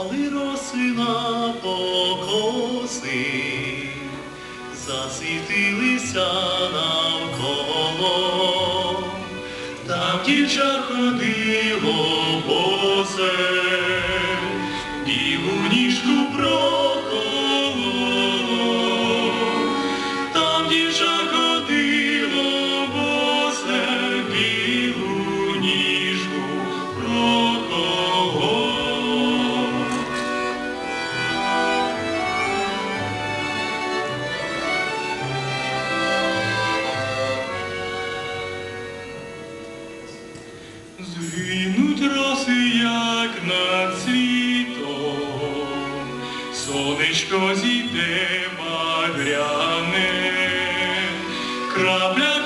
Коли росина покоси засвітилися навколо, там дівча ходило босе, і діву ніжку проколо. сонечко зійде мадряне, крапля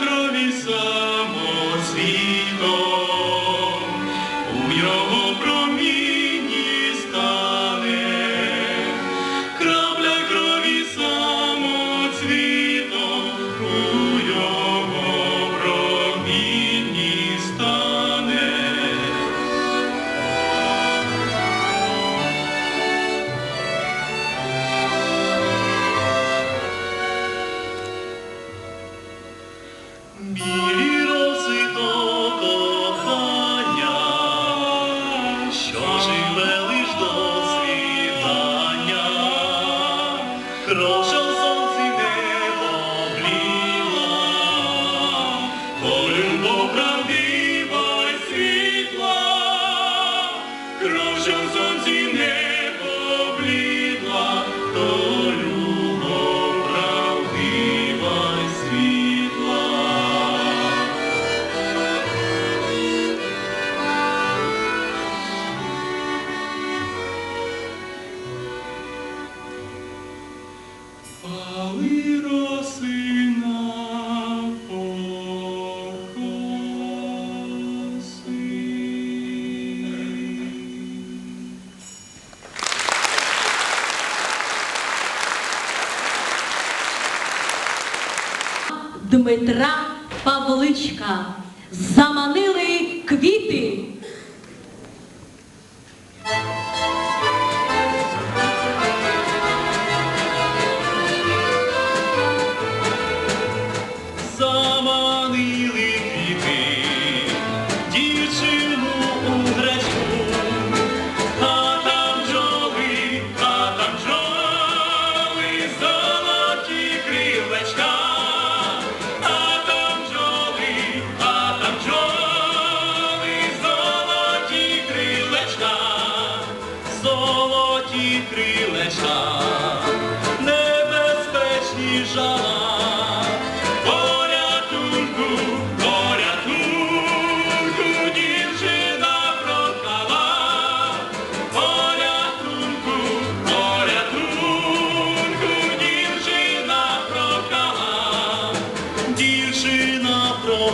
Дмитра Павличка заманили квіти.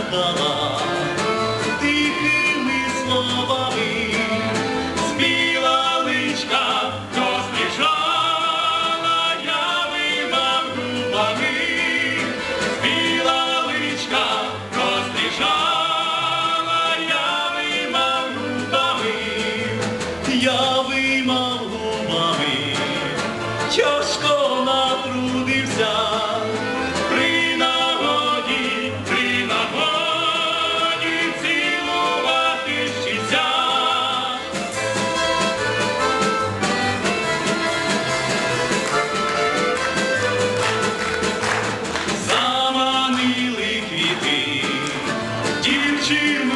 哥哥 She